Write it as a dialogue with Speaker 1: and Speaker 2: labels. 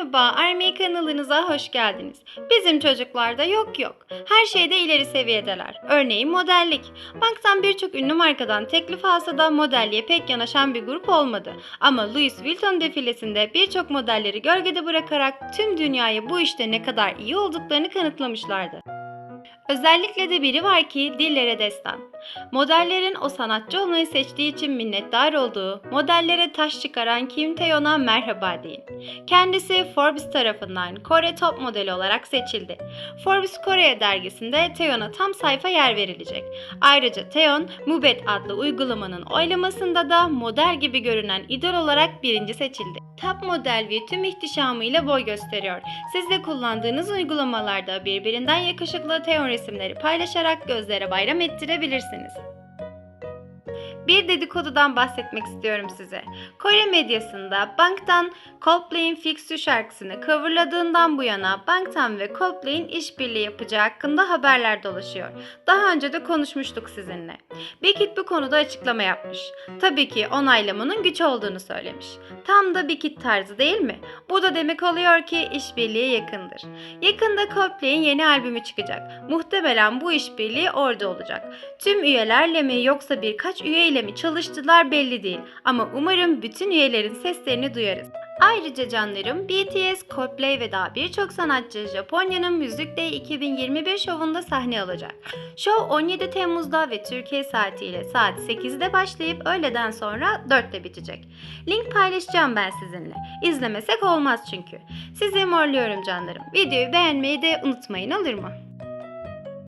Speaker 1: Merhaba, Army kanalınıza hoş geldiniz. Bizim çocuklarda yok yok. Her şeyde ileri seviyedeler. Örneğin modellik. Banktan birçok ünlü markadan teklif alsa da modelliğe pek yanaşan bir grup olmadı. Ama Louis Vuitton defilesinde birçok modelleri gölgede bırakarak tüm dünyaya bu işte ne kadar iyi olduklarını kanıtlamışlardı. Özellikle de biri var ki dillere destan. Modellerin o sanatçı olmayı seçtiği için minnettar olduğu, modellere taş çıkaran Kim Tae-yeon'a merhaba deyin. Kendisi Forbes tarafından Kore top modeli olarak seçildi. Forbes Korea dergisinde Taeyeon'a tam sayfa yer verilecek. Ayrıca Taeyeon, Mubet adlı uygulamanın oylamasında da model gibi görünen idol olarak birinci seçildi. Top model ve tüm ihtişamıyla boy gösteriyor. Siz de kullandığınız uygulamalarda birbirinden yakışıklı Taeyeon resimleri paylaşarak gözlere bayram ettirebilirsiniz. Bir dedikodudan bahsetmek istiyorum size. Kore medyasında Bangtan Coldplay'in Fix You şarkısını coverladığından bu yana Bangtan ve Coldplay'in işbirliği yapacağı hakkında haberler dolaşıyor. Daha önce de konuşmuştuk sizinle. Big Hit bu konuda açıklama yapmış. Tabii ki onaylamanın güç olduğunu söylemiş. Tam da Big Hit tarzı değil mi? Bu da demek oluyor ki işbirliği yakındır. Yakında Coldplay'in yeni albümü çıkacak. Muhtemelen bu işbirliği orada olacak. Tüm üyelerle mi yoksa birkaç üyeyle mi çalıştılar belli değil ama umarım bütün üyelerin seslerini duyarız. Ayrıca canlarım BTS, Coldplay ve daha birçok sanatçı Japonya'nın Müzik Day 2021 şovunda sahne alacak. Şov 17 Temmuz'da ve Türkiye saatiyle saat 8'de başlayıp öğleden sonra 4'te bitecek. Link paylaşacağım ben sizinle. İzlemesek olmaz çünkü. Sizi morluyorum canlarım. Videoyu beğenmeyi de unutmayın olur mu?